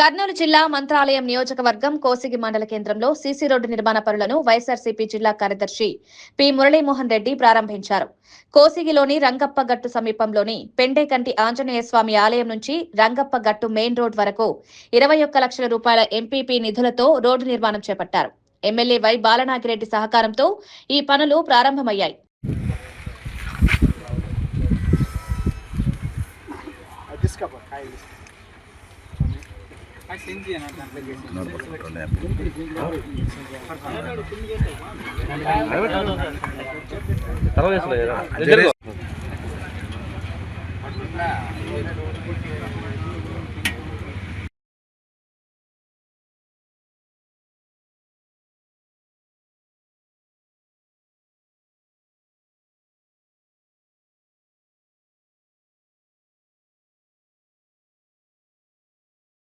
కర్నూలు జిల్లా మంత్రాలయం నియోజకవర్గం కోసిగి మండల కేంద్రంలో సీసీ రోడ్డు నిర్మాణ పనులను వైఎస్ఆర్సీపీ జిల్లా కార్యదర్శి పి మురళీమోహన్ రెడ్డి ప్రారంభించారు. కోసిగిలోని రంగప్ప గట్టు సమీపంలోని పెండేకంటి ఆంజనేయ స్వామి ఆలయం నుంచి రంగప్ప గట్టు మెయిన్ రోడ్ వరకు ఇరవై ఒక్క లక్షల రూపాయల ఎంపీపీ నిధులతో రోడ్డు నిర్మాణం చేపట్టారు. ఎమ్మెల్యే వై బాలనాగిరెడ్డి సహకారంతో ఈ పనులు ప్రారంభమయ్యాయి. తర్వాత